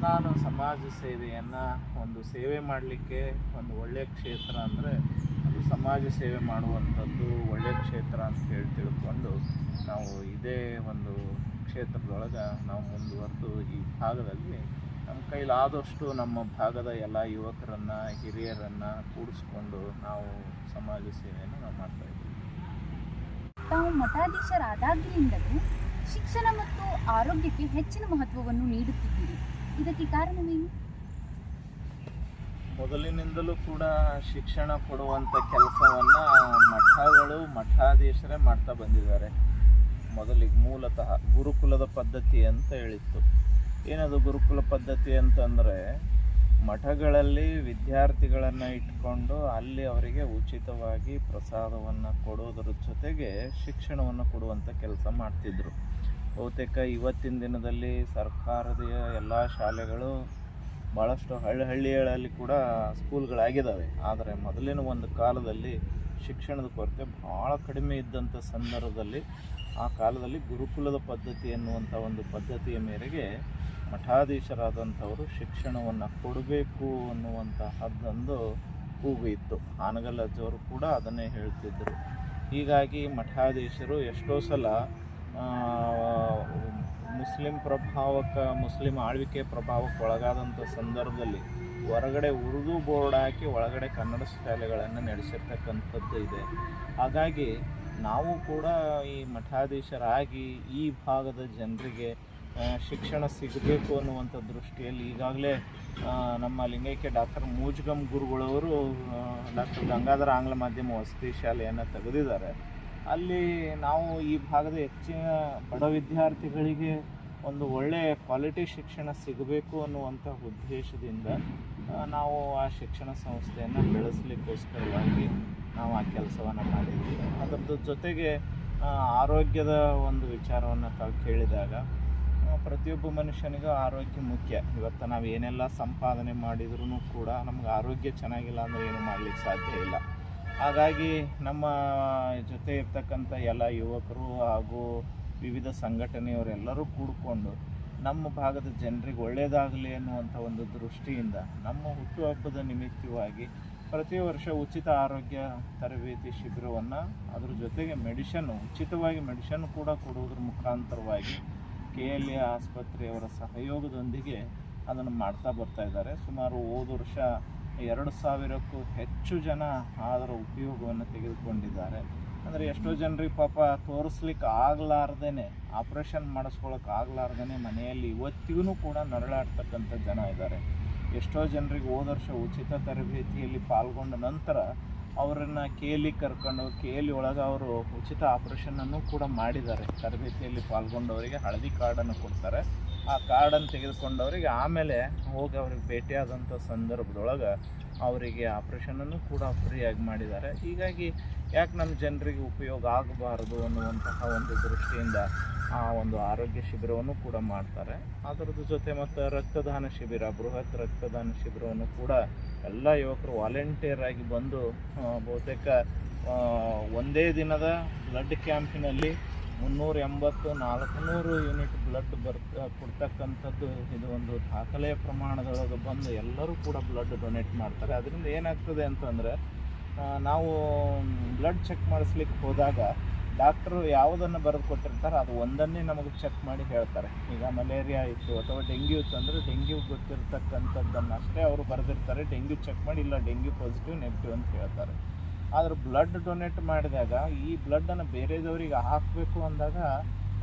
ನಾನು ಸಮಾಜ ಸೇವೆಯನ್ನು ಒಂದು ಸೇವೆ ಮಾಡಲಿಕ್ಕೆ ಒಂದು ಒಳ್ಳೆಯ ಕ್ಷೇತ್ರ ಅಂದರೆ ಅದು ಸಮಾಜ ಸೇವೆ ಮಾಡುವಂಥದ್ದು ಒಳ್ಳೆಯ ಕ್ಷೇತ್ರ ಅಂತ ಹೇಳಿ ತಿಳ್ಕೊಂಡು ನಾವು ಇದೇ ಒಂದು ಕ್ಷೇತ್ರದೊಳಗೆ ನಾವು ಮುಂದುವರೆದು ಈ ಭಾಗದಲ್ಲಿ ನಮ್ಮ ಕೈಲಾದಷ್ಟು ನಮ್ಮ ಭಾಗದ ಎಲ್ಲ ಯುವಕರನ್ನು, ಹಿರಿಯರನ್ನು ಕೂಡಿಸ್ಕೊಂಡು ನಾವು ಸಮಾಜ ಸೇವೆಯನ್ನು ನಾವು ಮಾಡ್ತಾ ಇದ್ದೀವಿ. ತಾವು ಮಠಾಧೀಶರಾದಾಗ್ಲಿಂದಲೂ ಶಿಕ್ಷಣ ಮತ್ತು ಆರೋಗ್ಯಕ್ಕೆ ಹೆಚ್ಚಿನ ಮಹತ್ವವನ್ನು ನೀಡುತ್ತಿದ್ದೀರಿ. ಇದಕ್ಕೆ ಕಾರಣವೇನು? ಮೊದಲಿನಿಂದಲೂ ಕೂಡ ಶಿಕ್ಷಣ ಕೊಡುವಂಥ ಕೆಲಸವನ್ನು ಮಠಗಳು, ಮಠಾಧೀಶರೇ ಮಾಡ್ತಾ ಬಂದಿದ್ದಾರೆ. ಮೊದಲಿಗೆ ಮೂಲತಃ ಗುರುಕುಲದ ಪದ್ಧತಿ ಅಂತ ಹೇಳಿತ್ತು. ಏನದು ಗುರುಕುಲ ಪದ್ಧತಿ ಅಂತಂದರೆ ಮಠಗಳಲ್ಲಿ ವಿದ್ಯಾರ್ಥಿಗಳನ್ನು ಇಟ್ಕೊಂಡು ಅಲ್ಲಿ ಅವರಿಗೆ ಉಚಿತವಾಗಿ ಪ್ರಸಾದವನ್ನು ಕೊಡೋದರ ಜೊತೆಗೆ ಶಿಕ್ಷಣವನ್ನು ಕೊಡುವಂಥ ಕೆಲಸ ಮಾಡ್ತಿದ್ರು. ಬಹುತೇಕ ಇವತ್ತಿನ ದಿನದಲ್ಲಿ ಸರ್ಕಾರದ ಎಲ್ಲ ಶಾಲೆಗಳು ಭಾಳಷ್ಟು ಹಳ್ಳಿ ಹಳ್ಳಿಗಳಲ್ಲಿ ಕೂಡ ಸ್ಕೂಲ್ಗಳಾಗಿದ್ದಾವೆ. ಆದರೆ ಮೊದಲಿನ ಒಂದು ಕಾಲದಲ್ಲಿ ಶಿಕ್ಷಣದ ಕೊರತೆ ಭಾಳ ಕಡಿಮೆ ಇದ್ದಂಥ ಸಂದರ್ಭದಲ್ಲಿ ಆ ಕಾಲದಲ್ಲಿ ಗುರುಕುಲದ ಪದ್ಧತಿ ಎನ್ನುವಂಥ ಒಂದು ಪದ್ಧತಿಯ ಮೇರೆಗೆ ಮಠಾಧೀಶರಾದಂಥವರು ಶಿಕ್ಷಣವನ್ನು ಕೊಡಬೇಕು ಅನ್ನುವಂತಹದ್ದೊಂದು ಕೂಗು ಇತ್ತು ಹಾನಗಲ್ ಅಜ್ಜವರು ಕೂಡ ಅದನ್ನೇ ಹೇಳ್ತಿದ್ದರು. ಹೀಗಾಗಿ ಮಠಾಧೀಶರು ಎಷ್ಟೋ ಸಲ ಮುಸ್ಲಿಂ ಪ್ರಭಾವಕ್ಕೆ ಮುಸ್ಲಿಂ ಆಳ್ವಿಕೆ ಪ್ರಭಾವಕ್ಕೆ ಒಳಗಾದಂಥ ಸಂದರ್ಭದಲ್ಲಿ ಹೊರಗಡೆ ಉರ್ದು ಬೋರ್ಡ್ ಹಾಕಿ ಒಳಗಡೆ ಕನ್ನಡ ಶಾಲೆಗಳನ್ನು ನಡೆಸಿರ್ತಕ್ಕಂಥದ್ದು ಇದೆ. ಹಾಗಾಗಿ ನಾವು ಕೂಡ ಈ ಮಠಾಧೀಶರಾಗಿ ಈ ಭಾಗದ ಜನರಿಗೆ ಶಿಕ್ಷಣ ಸಿಗಬೇಕು ಅನ್ನುವಂಥ ದೃಷ್ಟಿಯಲ್ಲಿ ಈಗಾಗಲೇ ನಮ್ಮ ಲಿಂಗೈಕ್ಯ ಡಾಕ್ಟರ್ ಮೂಜ್ಗಮ್ ಗುರುಗಳವರು ಡಾಕ್ಟರ್ ಗಂಗಾಧರ ಆಂಗ್ಲ ಮಾಧ್ಯಮ ವಸತಿ ಶಾಲೆಯನ್ನು ತೆಗೆದಿದ್ದಾರೆ. ಅಲ್ಲಿ ನಾವು ಈ ಭಾಗದ ಹೆಚ್ಚಿನ ಬಡ ವಿದ್ಯಾರ್ಥಿಗಳಿಗೆ ಒಂದು ಒಳ್ಳೆಯ ಕ್ವಾಲಿಟಿ ಶಿಕ್ಷಣ ಸಿಗಬೇಕು ಅನ್ನುವಂಥ ಉದ್ದೇಶದಿಂದ ನಾವು ಆ ಶಿಕ್ಷಣ ಸಂಸ್ಥೆಯನ್ನು ಬೆಳೆಸಲಿಕ್ಕೋಸ್ಕರವಾಗಿ ನಾವು ಆ ಕೆಲಸವನ್ನು ಮಾಡಿದ್ವಿ. ಅದರದ್ದು ಜೊತೆಗೆ ಆರೋಗ್ಯದ ಒಂದು ವಿಚಾರವನ್ನು ತಾವು ಕೇಳಿದಾಗ ಪ್ರತಿಯೊಬ್ಬ ಮನುಷ್ಯನಿಗೂ ಆರೋಗ್ಯ ಮುಖ್ಯ. ಇವತ್ತು ನಾವು ಏನೆಲ್ಲ ಸಂಪಾದನೆ ಮಾಡಿದ್ರೂ ಕೂಡ ನಮ್ಗೆ ಆರೋಗ್ಯ ಚೆನ್ನಾಗಿಲ್ಲ ಅಂದರೆ ಏನು ಮಾಡಲಿಕ್ಕೆ ಸಾಧ್ಯ ಇಲ್ಲ. ಹಾಗಾಗಿ ನಮ್ಮ ಜೊತೆ ಇರ್ತಕ್ಕಂಥ ಎಲ್ಲ ಯುವಕರು ಹಾಗೂ ವಿವಿಧ ಸಂಘಟನೆಯವರೆಲ್ಲರೂ ಕೂಡಿಕೊಂಡು ನಮ್ಮ ಭಾಗದ ಜನರಿಗೆ ಒಳ್ಳೆಯದಾಗಲಿ ಅನ್ನುವಂಥ ಒಂದು ದೃಷ್ಟಿಯಿಂದ ನಮ್ಮ ಹುಟ್ಟುಹಬ್ಬದ ನಿಮಿತ್ತವಾಗಿ ಪ್ರತಿ ವರ್ಷ ಉಚಿತ ಆರೋಗ್ಯ ತರಬೇತಿ ಶಿಬಿರವನ್ನು ಅದ್ರ ಜೊತೆಗೆ ಮೆಡಿಷನ್ನು, ಉಚಿತವಾಗಿ ಮೆಡಿಷನ್ ಕೂಡ ಕೊಡುವುದರ ಮುಖಾಂತರವಾಗಿ ಕೆ ಎಲ್ ಎ ಆಸ್ಪತ್ರೆಯವರ ಸಹಯೋಗದೊಂದಿಗೆ ಅದನ್ನು ಮಾಡ್ತಾ ಬರ್ತಾ ಇದ್ದಾರೆ. ಸುಮಾರು ಹೋದ ವರ್ಷ ಎರಡು ಸಾವಿರಕ್ಕೂ ಹೆಚ್ಚು ಜನ ಅದರ ಉಪಯೋಗವನ್ನು ತೆಗೆದುಕೊಂಡಿದ್ದಾರೆ. ಅಂದರೆ ಎಷ್ಟೋ ಜನರಿಗೆ ಪಾಪ ತೋರಿಸ್ಲಿಕ್ಕೆ ಆಗಲಾರ್ದೇ ಆಪ್ರೇಷನ್ ಮಾಡಿಸ್ಕೊಳಕ್ಕೆ ಆಗಲಾರ್ದೇ ಮನೆಯಲ್ಲಿ ಇವತ್ತಿಗೂ ಕೂಡ ನರಳಾಡ್ತಕ್ಕಂಥ ಜನ ಇದ್ದಾರೆ. ಎಷ್ಟೋ ಜನರಿಗೆ ಹೋದ ವರ್ಷ ಉಚಿತ ತರಬೇತಿಯಲ್ಲಿ ಪಾಲ್ಗೊಂಡ ನಂತರ ಅವರನ್ನು ಕೇಲಿ ಕರ್ಕೊಂಡು, ಕೇಲಿ ಒಳಗೆ ಅವರು ಉಚಿತ ಆಪ್ರೇಷನನ್ನು ಕೂಡ ಮಾಡಿದ್ದಾರೆ. ತರಬೇತಿಯಲ್ಲಿ ಪಾಲ್ಗೊಂಡವರಿಗೆ ಹಳದಿ ಕಾರ್ಡನ್ನು ಕೊಡ್ತಾರೆ. ಆ ಕಾರ್ಡನ್ನು ತೆಗೆದುಕೊಂಡವರಿಗೆ ಆಮೇಲೆ ಹೋಗಿ ಅವ್ರಿಗೆ ಭೇಟಿಯಾದಂಥ ಸಂದರ್ಭದೊಳಗೆ ಅವರಿಗೆ ಆಪ್ರೇಷನನ್ನು ಕೂಡ ಫ್ರೀಯಾಗಿ ಮಾಡಿದ್ದಾರೆ. ಹೀಗಾಗಿ ಯಾಕೆ ನಮ್ಮ ಜನರಿಗೆ ಉಪಯೋಗ ಆಗಬಾರದು ಅನ್ನುವಂತಹ ಒಂದು ದೃಷ್ಟಿಯಿಂದ ಆ ಒಂದು ಆರೋಗ್ಯ ಶಿಬಿರವನ್ನು ಕೂಡ ಮಾಡ್ತಾರೆ. ಅದರದ್ದು ಜೊತೆ ಮತ್ತು ರಕ್ತದಾನ ಶಿಬಿರ, ಬೃಹತ್ ರಕ್ತದಾನ ಶಿಬಿರವನ್ನು ಕೂಡ ಎಲ್ಲ ಯುವಕರು ವಾಲಂಟಿಯರ್ ಆಗಿ ಬಂದು ಬಹುತೇಕ ಒಂದೇ ದಿನದ ಬ್ಲಡ್ ಕ್ಯಾಂಪಿನಲ್ಲಿ ಮುನ್ನೂರ ಎಂಬತ್ತು ನಾಲ್ಕುನೂರು ಯೂನಿಟ್ ಬ್ಲಡ್ ಬರ್ತ ಕೊಡ್ತಕ್ಕಂಥದ್ದು ಇದು ಒಂದು ದಾಖಲೆಯ ಪ್ರಮಾಣದೊಳಗೆ ಬಂದು ಎಲ್ಲರೂ ಕೂಡ ಬ್ಲಡ್ ಡೊನೇಟ್ ಮಾಡ್ತಾರೆ. ಅದರಿಂದ ಏನಾಗ್ತದೆ ಅಂತಂದರೆ ನಾವು ಬ್ಲಡ್ ಚೆಕ್ ಮಾಡಿಸ್ಲಿಕ್ಕೆ ಹೋದಾಗ ಡಾಕ್ಟ್ರು ಯಾವುದನ್ನು ಬರೆದು ಕೊಟ್ಟಿರ್ತಾರೆ ಅದು ಒಂದನ್ನೇ ನಮಗೆ ಚೆಕ್ ಮಾಡಿ ಹೇಳ್ತಾರೆ. ಈಗ ಮಲೇರಿಯಾ ಇತ್ತು ಅಥವಾ ಡೆಂಗ್ಯೂ ಇತ್ತು ಅಂದರೆ ಡೆಂಗ್ಯೂ ಗೊತ್ತಿರ್ತಕ್ಕಂಥದ್ದನ್ನು ಅಷ್ಟೇ ಅವರು ಬರೆದಿರ್ತಾರೆ. ಡೆಂಗ್ಯೂ ಚೆಕ್ ಮಾಡಿ ಇಲ್ಲ, ಡೆಂಗ್ಯೂ ಪಾಸಿಟಿವ್ ನೆಗೆಟಿವ್ ಅಂತ ಹೇಳ್ತಾರೆ. ಆದರೆ ಬ್ಲಡ್ ಡೊನೇಟ್ ಮಾಡಿದಾಗ ಈ ಬ್ಲಡ್ಡನ್ನು ಬೇರೆದವರಿಗೆ ಹಾಕಬೇಕು ಅಂದಾಗ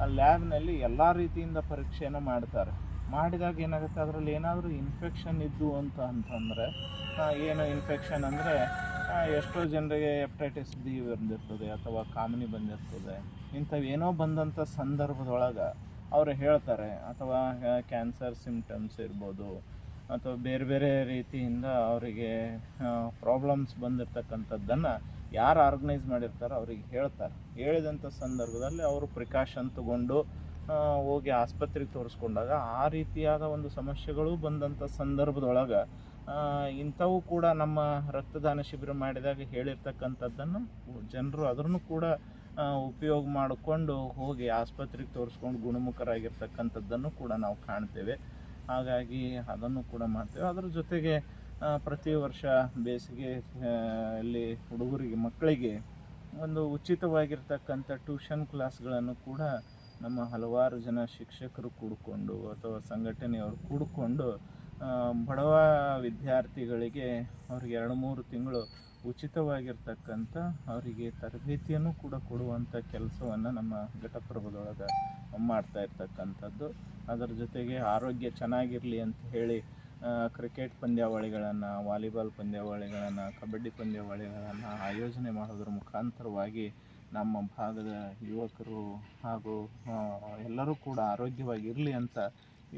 ಆ ಲ್ಯಾಬ್ನಲ್ಲಿ ಎಲ್ಲ ರೀತಿಯಿಂದ ಪರೀಕ್ಷೆಯನ್ನು ಮಾಡ್ತಾರೆ. ಮಾಡಿದಾಗ ಏನಾಗುತ್ತೆ? ಅದರಲ್ಲಿ ಏನಾದರೂ ಇನ್ಫೆಕ್ಷನ್ ಇದ್ದು ಅಂತ ಅಂತಂದರೆ ಏನು ಇನ್ಫೆಕ್ಷನ್ ಅಂದರೆ ಎಷ್ಟೋ ಜನರಿಗೆ ಹೆಪ್ಟೈಟಿಸ್ ಬಿ ಬಂದಿರ್ತದೆ ಅಥವಾ ಕಾಮಿನಿ ಬಂದಿರ್ತದೆ. ಏನೋ ಬಂದಂಥ ಸಂದರ್ಭದೊಳಗೆ ಅವರು ಹೇಳ್ತಾರೆ. ಅಥವಾ ಕ್ಯಾನ್ಸರ್ ಸಿಮ್ಟಮ್ಸ್ ಇರ್ಬೋದು ಅಥವಾ ಬೇರೆ ಬೇರೆ ರೀತಿಯಿಂದ ಅವರಿಗೆ ಪ್ರಾಬ್ಲಮ್ಸ್ ಬಂದಿರತಕ್ಕಂಥದ್ದನ್ನು ಯಾರು ಆರ್ಗನೈಸ್ ಮಾಡಿರ್ತಾರೋ ಅವ್ರಿಗೆ ಹೇಳ್ತಾರೆ. ಹೇಳಿದಂಥ ಸಂದರ್ಭದಲ್ಲಿ ಅವರು ಪ್ರಿಕಾಷನ್ ತಗೊಂಡು ಹೋಗಿ ಆಸ್ಪತ್ರೆಗೆ ತೋರಿಸ್ಕೊಂಡಾಗ ಆ ರೀತಿಯಾದ ಒಂದು ಸಮಸ್ಯೆಗಳು ಬಂದಂಥ ಸಂದರ್ಭದೊಳಗೆ ಇಂಥವು ಕೂಡ ನಮ್ಮ ರಕ್ತದಾನ ಶಿಬಿರ ಮಾಡಿದಾಗ ಹೇಳಿರ್ತಕ್ಕಂಥದ್ದನ್ನು ಜನರು ಅದನ್ನು ಕೂಡ ಉಪಯೋಗ ಮಾಡಿಕೊಂಡು ಹೋಗಿ ಆಸ್ಪತ್ರೆಗೆ ತೋರಿಸ್ಕೊಂಡು ಗುಣಮುಖರಾಗಿರ್ತಕ್ಕಂಥದ್ದನ್ನು ಕೂಡ ನಾವು ಕಾಣ್ತೇವೆ. ಹಾಗಾಗಿ ಅದನ್ನು ಕೂಡ ಮಾಡ್ತೇವೆ. ಅದರ ಜೊತೆಗೆ ಪ್ರತಿ ವರ್ಷ ಬೇಸಿಗೆ ಅಲ್ಲಿ ಹುಡುಗರಿಗೆ, ಮಕ್ಕಳಿಗೆ ಒಂದು ಉಚಿತವಾಗಿರ್ತಕ್ಕಂಥ ಟ್ಯೂಷನ್ ಕ್ಲಾಸ್ಗಳನ್ನು ಕೂಡ ನಮ್ಮ ಹಲವಾರು ಜನ ಶಿಕ್ಷಕರು ಕೂಡಿಕೊಂಡು ಅಥವಾ ಸಂಘಟನೆಯವರು ಕೂಡಿಕೊಂಡು ಬಡವ ವಿದ್ಯಾರ್ಥಿಗಳಿಗೆ ಅವ್ರಿಗೆ ಎರಡು ಮೂರು ತಿಂಗಳು ಉಚಿತವಾಗಿರ್ತಕ್ಕಂಥ ಅವರಿಗೆ ತರಬೇತಿಯನ್ನು ಕೂಡ ಕೊಡುವಂಥ ಕೆಲಸವನ್ನು ನಮ್ಮ ಘಟಪ್ರಭದೊಳಗೆ ಮಾಡ್ತಾ ಇರ್ತಕ್ಕಂಥದ್ದು. ಅದರ ಜೊತೆಗೆ ಆರೋಗ್ಯ ಚೆನ್ನಾಗಿರಲಿ ಅಂತ ಹೇಳಿ ಕ್ರಿಕೆಟ್ ಪಂದ್ಯಾವಳಿಗಳನ್ನು, ವಾಲಿಬಾಲ್ ಪಂದ್ಯಾವಳಿಗಳನ್ನು, ಕಬಡ್ಡಿ ಪಂದ್ಯಾವಳಿಗಳನ್ನು ಆಯೋಜನೆ ಮಾಡೋದ್ರ ಮುಖಾಂತರವಾಗಿ ನಮ್ಮ ಭಾಗದ ಯುವಕರು ಹಾಗೂ ಎಲ್ಲರೂ ಕೂಡ ಆರೋಗ್ಯವಾಗಿರಲಿ ಅಂತ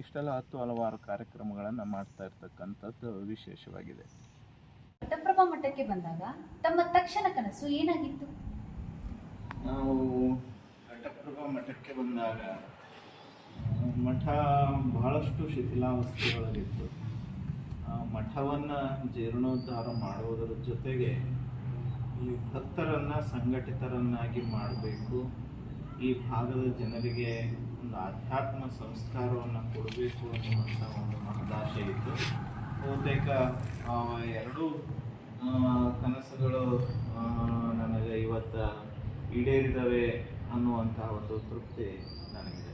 ಇಷ್ಟೆಲ್ಲ ಹತ್ತು ಹಲವಾರು ಕಾರ್ಯಕ್ರಮಗಳನ್ನು ಮಾಡ್ತಾ ಇರ್ತಕ್ಕಂಥದ್ದು ವಿಶೇಷವಾಗಿದೆ. ಘಟಪ್ರಭಾ ಮಠಕ್ಕೆ ಬಂದಾಗ ತಮ್ಮ ತಕ್ಷಣ ಕನಸು ಏನಾಗಿತ್ತು? ನಾವು ಘಟಪ್ರಭಾ ಮಠಕ್ಕೆ ಬಂದಾಗ, ಮಠ ಬಹಳಷ್ಟು ಶಿಥಿಲಾವಸ್ಥೆಗಳಲ್ಲಿತ್ತು. ಆ ಮಠವನ್ನು ಜೀರ್ಣೋದ್ಧಾರ ಮಾಡುವುದರ ಜೊತೆಗೆ ಈ ಭಕ್ತರನ್ನು ಸಂಘಟಿತರನ್ನಾಗಿ ಮಾಡಬೇಕು. ಈ ಭಾಗದ ಜನರಿಗೆ ಒಂದು ಆಧ್ಯಾತ್ಮ ಸಂಸ್ಕಾರವನ್ನು ಕೊಡಬೇಕು ಅನ್ನುವಂಥ ಒಂದು ಮಹದಾಶೆ ಇತ್ತು. ಬಹುತೇಕ ಆ, ಎರಡೂ ಕನಸುಗಳು ನನಗೆ ಇವತ್ತು ಈಡೇರಿದವೆ ಅನ್ನುವಂತಹ ಒಂದು ತೃಪ್ತಿ ನನಗಿದೆ.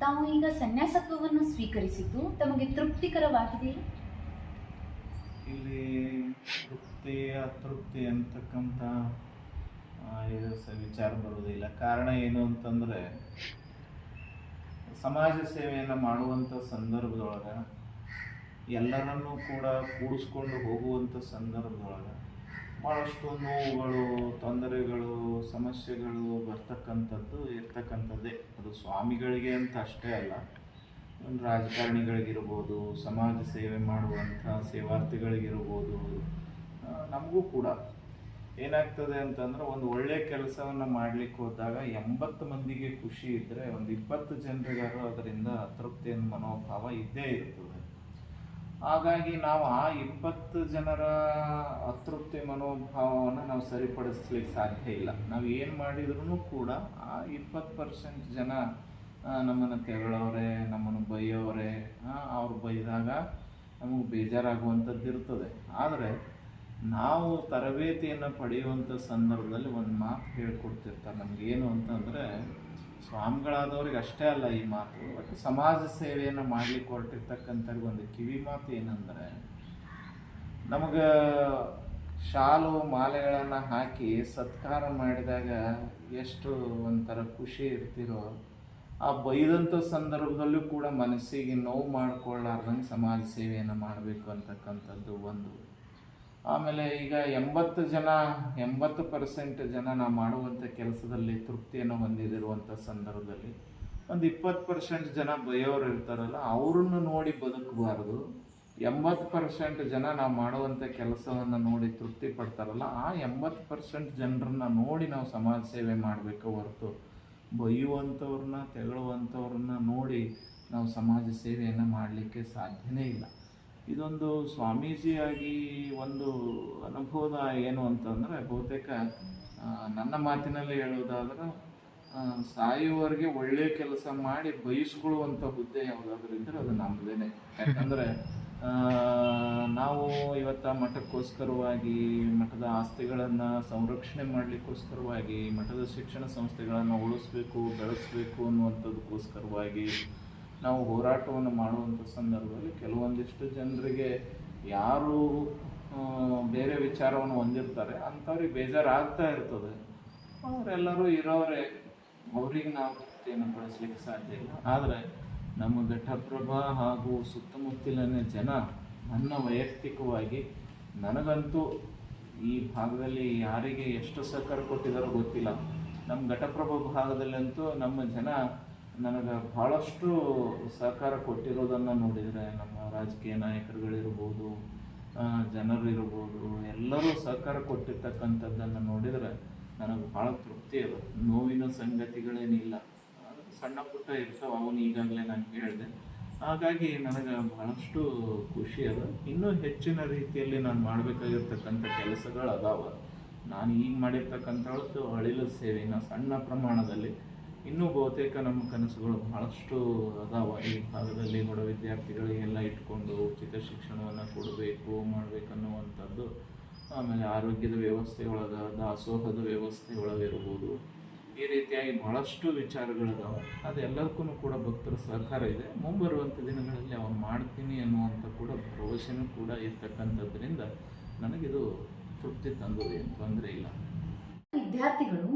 ತಾವು ಈಗ ಸನ್ಯಾಸತ್ವವನ್ನು ಸ್ವೀಕರಿಸಿದ್ದು ತಮಗೆ ತೃಪ್ತಿಕರವಾಗಿದೆ? ಇಲ್ಲಿ ತೃಪ್ತಿ ಅತೃಪ್ತಿ ಅಂತಕ್ಕಂಥ ಇದು ಸ ವಿಚಾರ ಬರುವುದಿಲ್ಲ. ಕಾರಣ ಏನು ಅಂತಂದರೆ ಸಮಾಜ ಸೇವೆಯನ್ನು ಮಾಡುವಂಥ ಸಂದರ್ಭದೊಳಗೆ ಎಲ್ಲರನ್ನೂ ಕೂಡ ಕೂಡಿಸ್ಕೊಂಡು ಹೋಗುವಂಥ ಸಂದರ್ಭದೊಳಗೆ ಭಾಳಷ್ಟು ನೋವುಗಳು, ತೊಂದರೆಗಳು, ಸಮಸ್ಯೆಗಳು ಬರ್ತಕ್ಕಂಥದ್ದು ಇರ್ತಕ್ಕಂಥದ್ದೇ. ಅದು ಸ್ವಾಮಿಗಳಿಗೆ ಅಂತ ಅಷ್ಟೇ ಅಲ್ಲ. ಒಂದು ರಾಜಕಾರಣಿಗಳಿಗಿರ್ಬೋದು, ಸಮಾಜ ಸೇವೆ ಮಾಡುವಂಥ ಸೇವಾರ್ಥಿಗಳಿಗಿರ್ಬೋದು ನಮಗೂ ಕೂಡ. ಏನಾಗ್ತದೆ ಅಂತಂದ್ರೆ ಒಂದು ಒಳ್ಳೆ ಕೆಲಸವನ್ನು ಮಾಡ್ಲಿಕ್ಕೆ ಹೋದಾಗ ಎಂಬತ್ತು ಮಂದಿಗೆ ಖುಷಿ ಇದ್ದರೆ ಒಂದು ಇಪ್ಪತ್ತು ಜನರಿಗಾದ್ರೂ ಅದರಿಂದ ತೃಪ್ತಿಯನ್ನು ಮನೋಭಾವ ಇದ್ದೇ ಇರ್ತದೆ. ಹಾಗಾಗಿ ನಾವು ಆ ಇಪ್ಪತ್ತು ಜನರ ಅತೃಪ್ತಿ ಮನೋಭಾವವನ್ನು ನಾವು ಸರಿಪಡಿಸ್ಲಿಕ್ಕೆ ಸಾಧ್ಯ ಇಲ್ಲ. ನಾವು ಏನು ಮಾಡಿದ್ರೂ ಕೂಡ ಆ ಇಪ್ಪತ್ತು ಪರ್ಸೆಂಟ್ ಜನ ನಮ್ಮನ್ನು ತೆಗಳವ್ರೆ ನಮ್ಮನ್ನು ಬೈಯೋರೆ ಅವ್ರು ಬೈದಾಗ ನಮಗೆ ಬೇಜಾರಾಗುವಂಥದ್ದು ಇರ್ತದೆ. ಆದರೆ ನಾವು ತರಬೇತಿಯನ್ನು ಪಡೆಯುವಂಥ ಸಂದರ್ಭದಲ್ಲಿ ಒಂದು ಮಾತು ಹೇಳ್ಕೊಡ್ತಿರ್ತಾರೆ. ನಮಗೇನು ಅಂತಂದರೆ ಸ್ವಾಮಿಗಳಾದವ್ರಿಗೆ ಅಷ್ಟೇ ಅಲ್ಲ ಈ ಮಾತು ಬಟ್ ಸಮಾಜ ಸೇವೆಯನ್ನು ಮಾಡ್ಲಿಕ್ಕೆ ಹೊರಟಿರ್ತಕ್ಕಂಥವ್ರಿಗೆ ಒಂದು ಕಿವಿ ಮಾತು ಏನಂದರೆ, ನಮಗೆ ಶಾಲು ಮಾಲೆಗಳನ್ನು ಹಾಕಿ ಸತ್ಕಾರ ಮಾಡಿದಾಗ ಎಷ್ಟು ಒಂಥರ ಖುಷಿ ಇರ್ತಿರೋ, ಆ ಬೈದಂಥ ಸಂದರ್ಭದಲ್ಲೂ ಕೂಡ ಮನಸ್ಸಿಗೆ ನೋವು ಮಾಡ್ಕೊಳ್ಳಾರ್ದಂಗೆ ಸಮಾಜ ಸೇವೆಯನ್ನು ಮಾಡಬೇಕು ಅಂತಕ್ಕಂಥದ್ದು ಒಂದು. ಆಮೇಲೆ ಈಗ ಎಂಬತ್ತು ಜನ, ಎಂಬತ್ತು ಪರ್ಸೆಂಟ್ ಜನ ನಾವು ಮಾಡುವಂಥ ಕೆಲಸದಲ್ಲಿ ತೃಪ್ತಿಯನ್ನು ಹೊಂದಿದಿರುವಂಥ ಸಂದರ್ಭದಲ್ಲಿ ಒಂದು ಇಪ್ಪತ್ತು ಪರ್ಸೆಂಟ್ ಜನ ಬೈಯೋರು ಇರ್ತಾರಲ್ಲ, ಅವ್ರನ್ನ ನೋಡಿ ಬದುಕಬಾರ್ದು. ಎಂಬತ್ತು ಪರ್ಸೆಂಟ್ ಜನ ನಾವು ಮಾಡುವಂಥ ಕೆಲಸವನ್ನು ನೋಡಿ ತೃಪ್ತಿ ಪಡ್ತಾರಲ್ಲ, ಆ ಎಂಬತ್ತು ಪರ್ಸೆಂಟ್ ಜನರನ್ನ ನೋಡಿ ನಾವು ಸಮಾಜ ಸೇವೆ ಮಾಡಬೇಕು ಹೊರತು ಬೈಯುವಂಥವ್ರನ್ನ ತೆಗಳುವಂಥವ್ರನ್ನ ನೋಡಿ ನಾವು ಸಮಾಜ ಸೇವೆಯನ್ನು ಮಾಡಲಿಕ್ಕೆ ಸಾಧ್ಯವೇ ಇಲ್ಲ. ಇದೊಂದು ಸ್ವಾಮೀಜಿಯಾಗಿ ಒಂದು ಅನುಭವ ಏನು ಅಂತಂದರೆ ಬಹುತೇಕ ನನ್ನ ಮಾತಿನಲ್ಲಿ ಹೇಳೋದಾದ್ರೆ ಸಾಯುವವರಿಗೆ ಒಳ್ಳೆಯ ಕೆಲಸ ಮಾಡಿ ಬಯಸ್ಕೊಳ್ಳುವಂಥ ಹುದ್ದೆ ಯಾವುದಾದ್ರೂ ಇದ್ದರೆ ಅದು ನಮ್ಮದೇನೆ ಯಾಕಂದರೆ ನಾವು ಇವತ್ತ ಮಠಕ್ಕೋಸ್ಕರವಾಗಿ, ಮಠದ ಆಸ್ತಿಗಳನ್ನು ಸಂರಕ್ಷಣೆ ಮಾಡಲಿಕ್ಕೋಸ್ಕರವಾಗಿ, ಮಠದ ಶಿಕ್ಷಣ ಸಂಸ್ಥೆಗಳನ್ನು ಉಳಿಸ್ಬೇಕು, ಬೆಳೆಸಬೇಕು ಅನ್ನುವಂಥದ್ದಕ್ಕೋಸ್ಕರವಾಗಿ ನಾವು ಹೋರಾಟವನ್ನು ಮಾಡುವಂಥ ಸಂದರ್ಭದಲ್ಲಿ ಕೆಲವೊಂದಿಷ್ಟು ಜನರಿಗೆ ಯಾರು ಬೇರೆ ವಿಚಾರವನ್ನು ಹೊಂದಿರ್ತಾರೆ, ಅಂಥವ್ರಿಗೆ ಬೇಜಾರಾಗ್ತಾ ಇರ್ತದೆ. ಅವರೆಲ್ಲರೂ ಇರೋರೆ, ಅವ್ರಿಗೆ ನಾವು ತೃಪ್ತಿಯನ್ನು ಪಡಿಸ್ಲಿಕ್ಕೆ ಸಾಧ್ಯ ಇಲ್ಲ. ಆದರೆ ನಮ್ಮ ಘಟಪ್ರಭಾ ಹಾಗೂ ಸುತ್ತಮುತ್ತಲಿನ ಜನ ನನ್ನ ವೈಯಕ್ತಿಕವಾಗಿ ನನಗಂತೂ ಈ ಭಾಗದಲ್ಲಿ ಯಾರಿಗೆ ಎಷ್ಟು ಸಹಕಾರ ಕೊಟ್ಟಿದ್ದಾರೋ ಗೊತ್ತಿಲ್ಲ. ನಮ್ಮ ಘಟಪ್ರಭಾ ಭಾಗದಲ್ಲಂತೂ ನಮ್ಮ ಜನ ನನಗೆ ಭಾಳಷ್ಟು ಸಹಕಾರ ಕೊಟ್ಟಿರೋದನ್ನು ನೋಡಿದರೆ ನಮ್ಮ ರಾಜಕೀಯ ನಾಯಕರುಗಳಿರ್ಬೋದು ಜನರಿರ್ಬೋದು, ಎಲ್ಲರೂ ಸಹಕಾರ ಕೊಟ್ಟಿರ್ತಕ್ಕಂಥದ್ದನ್ನು ನೋಡಿದರೆ ನನಗೆ ಭಾಳ ತೃಪ್ತಿ ಅದ. ನೋವಿನ ಸಂಗತಿಗಳೇನಿಲ್ಲ. ಸಣ್ಣ ಪುಟ್ಟ ಇರ್ತಾವೆ, ಅವನು ಈಗಾಗಲೇ ನಾನು ಹೇಳಿದೆ. ಹಾಗಾಗಿ ನನಗೆ ಭಾಳಷ್ಟು ಖುಷಿ ಅದ. ಇನ್ನೂ ಹೆಚ್ಚಿನ ರೀತಿಯಲ್ಲಿ ನಾನು ಮಾಡಬೇಕಾಗಿರ್ತಕ್ಕಂಥ ಕೆಲಸಗಳು ಅದಾವ. ನಾನು ಈಗ ಮಾಡಿರ್ತಕ್ಕಂಥದ್ದು ಅಳಿಲು ಸೇವೆನ ಸಣ್ಣ ಪ್ರಮಾಣದಲ್ಲಿ ಇನ್ನೂ ಬಹುತೇಕ ನಮ್ಮ ಕನಸುಗಳು ಬಹಳಷ್ಟು ಅದಾವ. ಈ ಭಾಗದಲ್ಲಿ ಬಡ ವಿದ್ಯಾರ್ಥಿಗಳಿಗೆಲ್ಲ ಇಟ್ಕೊಂಡು ಉಚಿತ ಶಿಕ್ಷಣವನ್ನು ಕೊಡಬೇಕು, ಮಾಡಬೇಕನ್ನುವಂಥದ್ದು. ಆಮೇಲೆ ಆರೋಗ್ಯದ ವ್ಯವಸ್ಥೆ ಒಳಗೆ ದಾಸೋಹದ ವ್ಯವಸ್ಥೆ ಒಳಗೆ ಈ ರೀತಿಯಾಗಿ ಬಹಳಷ್ಟು ವಿಚಾರಗಳಿದಾವೆ. ಅದೆಲ್ಲದಕ್ಕೂ ಕೂಡ ಭಕ್ತರ ಸಹಕಾರ ಇದೆ. ಮುಂಬರುವಂಥ ದಿನಗಳಲ್ಲಿ ಅವನು ಮಾಡ್ತೀನಿ ಅನ್ನುವಂಥ ಕೂಡ ಭರವಸೆನೂ ಕೂಡ ಇರ್ತಕ್ಕಂಥದ್ರಿಂದ ನನಗಿದು ತೃಪ್ತಿ ತಂದು ಏನು ತೊಂದರೆ ಇಲ್ಲ. ವಿದ್ಯಾರ್ಥಿಗಳು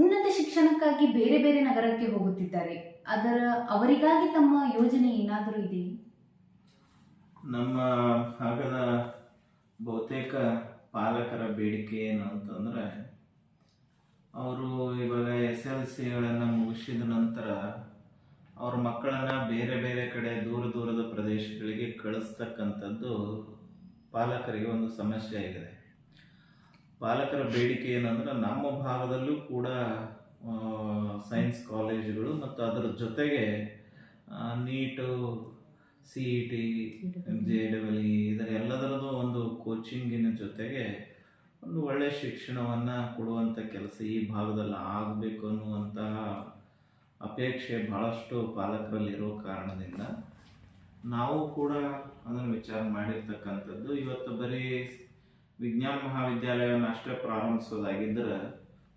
ಉನ್ನತ ಶಿಕ್ಷಣಕ್ಕಾಗಿ ಬೇರೆ ಬೇರೆ ನಗರಕ್ಕೆ ಹೋಗುತ್ತಿದ್ದಾರೆ. ಅದರ ಅವರಿಗಾಗಿ ತಮ್ಮ ಯೋಜನೆ ಏನಾದರೂ ಇದೆ ನಮ್ಮ ಭಾಗದ ಬಹುತೇಕ ಪಾಲಕರ ಬೇಡಿಕೆ ಏನು ಅಂತಂದರೆ ಅವರು ಇವಾಗ ಎಸ್ ಎಲ್ ಸಿಗಳನ್ನು ಮುಗಿಸಿದ ನಂತರ ಅವ್ರ ಮಕ್ಕಳನ್ನ ಬೇರೆ ಬೇರೆ ಕಡೆ ದೂರ ದೂರದ ಪ್ರದೇಶಗಳಿಗೆ ಕಳಿಸ್ತಕ್ಕಂಥದ್ದು ಪಾಲಕರಿಗೆ ಒಂದು ಸಮಸ್ಯೆ ಆಗಿದೆ. ಪಾಲಕರ ಬೇಡಿಕೆ ಏನಂದ್ರೆ ನಮ್ಮ ಭಾಗದಲ್ಲೂ ಕೂಡ ಸೈನ್ಸ್ ಕಾಲೇಜುಗಳು ಮತ್ತು ಅದರ ಜೊತೆಗೆ NEET C E T J double E ಇದರ ಎಲ್ಲದರದ್ದು ಒಂದು ಕೋಚಿಂಗಿನ ಜೊತೆಗೆ ಒಂದು ಒಳ್ಳೆಯ ಶಿಕ್ಷಣವನ್ನು ಕೊಡುವಂಥ ಕೆಲಸ ಈ ಭಾಗದಲ್ಲಿ ಆಗಬೇಕು ಅನ್ನುವಂತಹ ಅಪೇಕ್ಷೆ ಭಾಳಷ್ಟು ಪಾಲಕರಲ್ಲಿರೋ ಕಾರಣದಿಂದ ನಾವು ಕೂಡ ಅದನ್ನು ವಿಚಾರ ಮಾಡಿರ್ತಕ್ಕಂಥದ್ದು. ಇವತ್ತು ಬರೀ ವಿಜ್ಞಾನ ಮಹಾವಿದ್ಯಾಲಯವನ್ನು ಅಷ್ಟೇ ಪ್ರಾರಂಭಿಸೋದಾಗಿದ್ದರೆ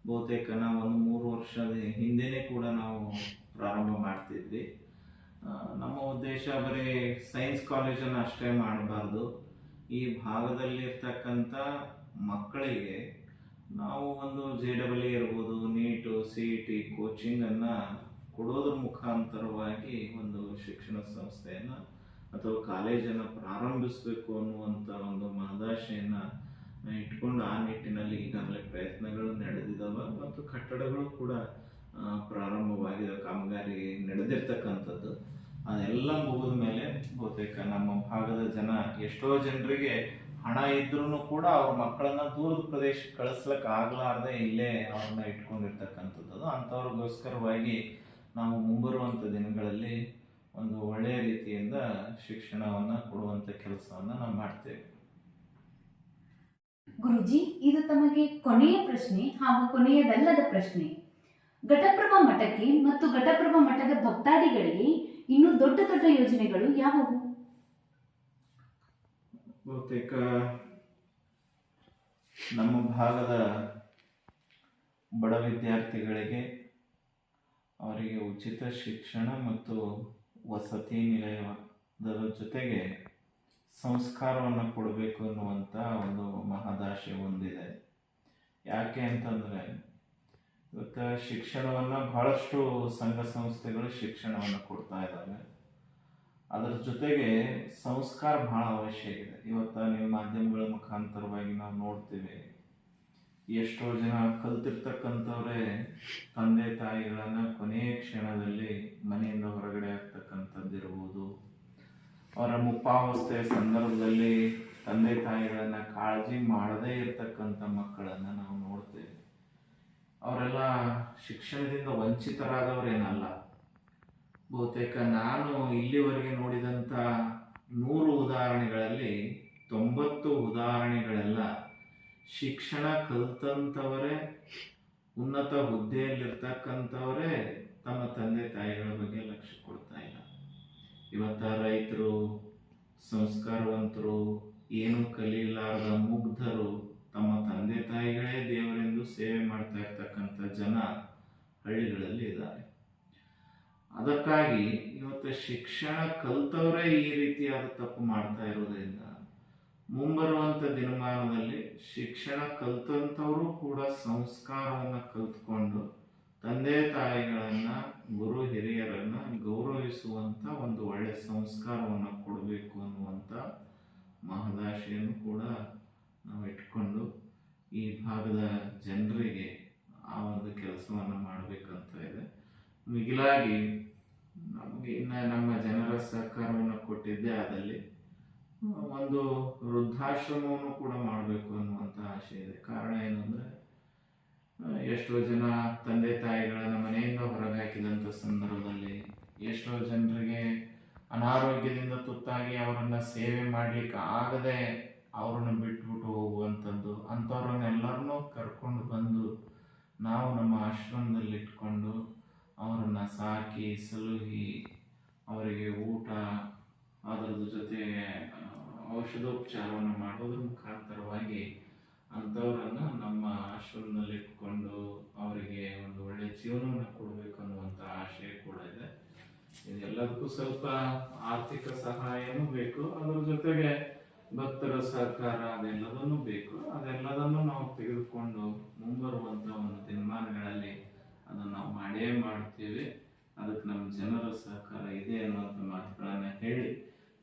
ಬಹುತೇಕ ನಾವು ಒಂದು ಮೂರು ವರ್ಷದ ಹಿಂದೆಯೇ ಕೂಡ ನಾವು ಪ್ರಾರಂಭ ಮಾಡ್ತಿದ್ವಿ. ನಮ್ಮ ಉದ್ದೇಶ ಬರೀ ಸೈನ್ಸ್ ಕಾಲೇಜನ್ನು ಅಷ್ಟೇ ಮಾಡಬಾರ್ದು. ಈ ಭಾಗದಲ್ಲಿರ್ತಕ್ಕಂಥ ಮಕ್ಕಳಿಗೆ ನಾವು ಒಂದು ಜೆ ಡಬಲ್ ಇ ಇರ್ಬೋದು, ನೀಟು, ಸಿ ಇ ಟಿ ಕೋಚಿಂಗನ್ನು ಕೊಡೋದ್ರ ಮುಖಾಂತರವಾಗಿ ಒಂದು ಶಿಕ್ಷಣ ಸಂಸ್ಥೆಯನ್ನು ಅಥವಾ ಕಾಲೇಜನ್ನು ಪ್ರಾರಂಭಿಸಬೇಕು ಅನ್ನುವಂಥ ಒಂದು ಮಹದಾಶೆಯನ್ನು ಇಟ್ಕೊಂಡು ಆ ನಿಟ್ಟಿನಲ್ಲಿ ಈಗಾಗಲೇ ಪ್ರಯತ್ನಗಳು ನಡೆದಿದ್ದಾವೆ ಮತ್ತು ಕಟ್ಟಡಗಳು ಕೂಡ ಪ್ರಾರಂಭವಾಗಿದೆ ಕಾಮಗಾರಿ ನಡೆದಿರ್ತಕ್ಕಂಥದ್ದು. ಅದೆಲ್ಲ ಮುಗಿದ ಮೇಲೆ ಬಹುತೇಕ ನಮ್ಮ ಭಾಗದ ಜನ, ಎಷ್ಟೋ ಜನರಿಗೆ ಹಣ ಇದ್ರೂ ಕೂಡ ಅವ್ರ ಮಕ್ಕಳನ್ನ ದೂರದ ಪ್ರದೇಶಕ್ಕೆ ಕಳಿಸ್ಲಿಕ್ಕೆ ಆಗಲಾರ್ದೆ ಇಲ್ಲೇ ಅವ್ರನ್ನ ಇಟ್ಕೊಂಡಿರ್ತಕ್ಕಂಥದ್ದು. ಅಂಥವ್ರಿಗೋಸ್ಕರವಾಗಿ ನಾವು ಮುಂಬರುವಂಥ ದಿನಗಳಲ್ಲಿ ಒಂದು ಒಳ್ಳೆಯ ರೀತಿಯಿಂದ ಶಿಕ್ಷಣವನ್ನು ಕೊಡುವಂಥ ಕೆಲಸವನ್ನು ನಾವು ಮಾಡ್ತೇವೆ. ಗುರುಜಿ, ಇದು ತಮಗೆ ಕೊನೆಯ ಪ್ರಶ್ನೆ ಹಾಗೂ ಕೊನೆಯದಲ್ಲದ ಪ್ರಶ್ನೆ. ಘಟಪ್ರಭಾ ಮಠಕ್ಕೆ ಮತ್ತು ಘಟಪ್ರಭಾ ಮಠದ ಭಕ್ತಾದಿಗಳಿಗೆ ಇನ್ನೂ ದೊಡ್ಡ ದೊಡ್ಡ ಯೋಜನೆಗಳು ಯಾವುವು? ಬಹುತೇಕ ನಮ್ಮ ಭಾಗದ ಬಡ ವಿದ್ಯಾರ್ಥಿಗಳಿಗೆ ಅವರಿಗೆ ಉಚಿತ ಶಿಕ್ಷಣ ಮತ್ತು ವಸತಿ ನಿಲಯದ ಜೊತೆಗೆ ಸಂಸ್ಕಾರವನ್ನು ಕೊಡಬೇಕು ಅನ್ನುವಂಥ ಒಂದು ಮಹದಾಶೆ ಹೊಂದಿದೆ ಯಾಕೆ ಅಂತಂದರೆ, ಇವತ್ತು ಶಿಕ್ಷಣವನ್ನು ಬಹಳಷ್ಟು ಸಂಘ ಸಂಸ್ಥೆಗಳು ಶಿಕ್ಷಣವನ್ನು ಕೊಡ್ತಾ ಇದ್ದಾವೆ. ಅದರ ಜೊತೆಗೆ ಸಂಸ್ಕಾರ ಬಹಳ ಅವಶ್ಯ ಇದೆ ಇವತ್ತು ನೀವು ಮಾಧ್ಯಮಗಳ ಮುಖಾಂತರವಾಗಿ ನಾವು ನೋಡ್ತೀವಿ, ಎಷ್ಟೋ ಜನ ಕಲ್ತಿರ್ತಕ್ಕಂಥವ್ರೆ ತಂದೆ ತಾಯಿಗಳನ್ನು ಕೊನೆಯ ಕ್ಷಣದಲ್ಲಿ ಮನೆಯಿಂದ ಹೊರಗಡೆ ಆಗ್ತಕ್ಕಂಥದ್ದು ಇರ್ಬೋದು ಅವರ ಮುಪ್ಪಾವಸ್ಥೆಯ ಸಂದರ್ಭದಲ್ಲಿ ತಂದೆ ತಾಯಿಗಳನ್ನು ಕಾಳಜಿ ಮಾಡದೇ ಇರತಕ್ಕಂಥ ಮಕ್ಕಳನ್ನು ನಾವು ನೋಡ್ತೇವೆ. ಅವರೆಲ್ಲ ಶಿಕ್ಷಣದಿಂದ ವಂಚಿತರಾದವರೇನಲ್ಲ. ಬಹುತೇಕ ನಾನು ಇಲ್ಲಿವರೆಗೆ ನೋಡಿದಂಥ ನೂರು ಉದಾಹರಣೆಗಳಲ್ಲಿ ತೊಂಬತ್ತು ಉದಾಹರಣೆಗಳೆಲ್ಲ ಶಿಕ್ಷಣ ಕಲಿತಂಥವರೇ, ಉನ್ನತ ಹುದ್ದೆಯಲ್ಲಿರ್ತಕ್ಕಂಥವರೇ ತಮ್ಮ ತಂದೆ ತಾಯಿಗಳ ಬಗ್ಗೆ ಲಕ್ಷ್ಯ ಕೊಡ್ತಾ ಇಲ್ಲ. ಇವತ್ತ ರೈತರು, ಸಂಸ್ಕಾರವಂತರು, ಏನು ಕಲಿಲಾರದ ಮುಗ್ಧರು ತಮ್ಮ ತಂದೆ ತಾಯಿಗಳೇ ದೇವರೆಂದು ಸೇವೆ ಮಾಡ್ತಾ ಇರ್ತಕ್ಕಂಥ ಜನ ಹಳ್ಳಿಗಳಲ್ಲಿ ಇದ್ದಾರೆ. ಅದಕ್ಕಾಗಿ ಇವತ್ತು ಶಿಕ್ಷಣ ಕಲ್ತವರೇ ಈ ರೀತಿಯಾದ ತಪ್ಪು ಮಾಡ್ತಾ ಇರೋದ್ರಿಂದ ಮುಂಬರುವಂಥ ದಿನಮಾನದಲ್ಲಿ ಶಿಕ್ಷಣ ಕಲ್ತಂಥವರು ಕೂಡ ಸಂಸ್ಕಾರವನ್ನು ಕಲ್ತ್ಕೊಂಡು ತಂದೆ ತಾಯಿಗಳನ್ನು ಗುರು ಹಿರಿಯರನ್ನು ಗೌರವಿಸುವಂಥ ಒಂದು ಒಳ್ಳೆಯ ಸಂಸ್ಕಾರವನ್ನು ಕೊಡಬೇಕು ಅನ್ನುವಂಥ ಮಹದಾಶೆಯನ್ನು ಕೂಡ ನಾವು ಇಟ್ಕೊಂಡು ಈ ಭಾಗದ ಜನರಿಗೆ ಆ ಒಂದು ಕೆಲಸವನ್ನು ಮಾಡಬೇಕಂತ ಇದೆ. ಮಿಗಿಲಾಗಿ ನಮಗೆ ಇನ್ನು ನಮ್ಮ ಜನರ ಸಹಕಾರವನ್ನು ಕೊಟ್ಟಿದ್ದೇ ಆದಲ್ಲಿ ಒಂದು ವೃದ್ಧಾಶ್ರಮವನ್ನು ಕೂಡ ಮಾಡಬೇಕು ಅನ್ನುವಂಥ ಆಶೆ ಇದೆ. ಕಾರಣ ಏನು ಅಂದರೆ ಎಷ್ಟೋ ಜನ ತಂದೆ ತಾಯಿಗಳನ್ನ ಮನೆಯಿಂದ ಹೊರಗೆ ಹಾಕಿದಂಥ ಸಂದರ್ಭದಲ್ಲಿ ಎಷ್ಟೋ ಜನರಿಗೆ ಅನಾರೋಗ್ಯದಿಂದ ತುತ್ತಾಗಿ ಅವರನ್ನು ಸೇವೆ ಮಾಡಲಿಕ್ಕೆ ಆಗದೆ ಅವರನ್ನು ಬಿಟ್ಬಿಟ್ಟು ಹೋಗುವಂಥದ್ದು ಅಂಥವ್ರನ್ನೆಲ್ಲರನ್ನೂ ಕರ್ಕೊಂಡು ಬಂದು ನಾವು ನಮ್ಮ ಆಶ್ರಮದಲ್ಲಿ ಇಟ್ಕೊಂಡು ಅವರನ್ನು ಸಾಕಿ, ಸಲುಹಿ, ಅವರಿಗೆ ಊಟ ಅದರದ ಜೊತೆ ಔಷಧೋಪಚಾರವನ್ನು ಮಾಡೋದ್ರ ಮುಖಾಂತರವಾಗಿ ಅಂಥವ್ರನ್ನು ನಮ್ಮ ಆಶ್ರಮದಲ್ಲಿ ಇಟ್ಕೊಂಡು ಅವರಿಗೆ ಒಂದು ಒಳ್ಳೆಯ ಜೀವನವನ್ನು ಕೊಡಬೇಕು ಅನ್ನುವಂಥ ಆಶಯ ಕೂಡ ಇದೆ. ಇದೆಲ್ಲದಕ್ಕೂ ಸ್ವಲ್ಪ ಆರ್ಥಿಕ ಸಹಾಯನೂ ಬೇಕು, ಅದರ ಜೊತೆಗೆ ಭಕ್ತರ ಸಹಕಾರ ಅದೆಲ್ಲದನ್ನು ಬೇಕು. ಅದೆಲ್ಲದನ್ನು ನಾವು ತೆಗೆದುಕೊಂಡು ಮುಂಬರುವಂಥ ಒಂದು ದಿನಮಾನಗಳಲ್ಲಿ ಅದನ್ನು ನಾವು ಮಾಡೇ ಮಾಡ್ತೀವಿ. ಅದಕ್ಕೆ ನಮ್ಮ ಜನರ ಸಹಕಾರ ಇದೆ ಅನ್ನುವಂಥ ಮಾತುಗಳನ್ನು ಹೇಳಿ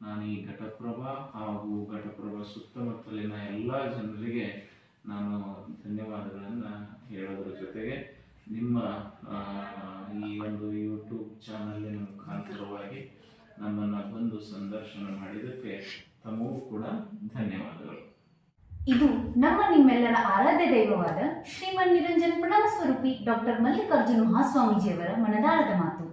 ನಾನು ಈ ಘಟಪ್ರಭಾ ಹಾಗೂ ಘಟಪ್ರಭಾ ಸುತ್ತಮುತ್ತಲಿನ ಎಲ್ಲ ಜನರಿಗೆ ನಾನು ಧನ್ಯವಾದಗಳನ್ನು ಹೇಳೋದ್ರ ಜೊತೆಗೆ ನಿಮ್ಮ ಈ ಒಂದು ಯೂಟ್ಯೂಬ್ ಚಾನಲಿನ ಮುಖಾಂತರವಾಗಿ ನಮ್ಮನ್ನು ಬಂದು ಸಂದರ್ಶನ ಮಾಡಿದ್ದಕ್ಕೆ ತಮಗೂ ಕೂಡ ಧನ್ಯವಾದಗಳು. ಇದು ನಮ್ಮ ನಿಮ್ಮೆಲ್ಲರ ಆರಾಧ್ಯ ದೈವವಾದ ಶ್ರೀಮನ್ ನಿರಂಜನ್ ಪ್ರಣವ ಸ್ವರೂಪಿ ಡಾಕ್ಟರ್ ಮಲ್ಲಿಕಾರ್ಜುನ ಮಹಾಸ್ವಾಮೀಜಿಯವರ ಮನದಾಳದ ಮಾತು.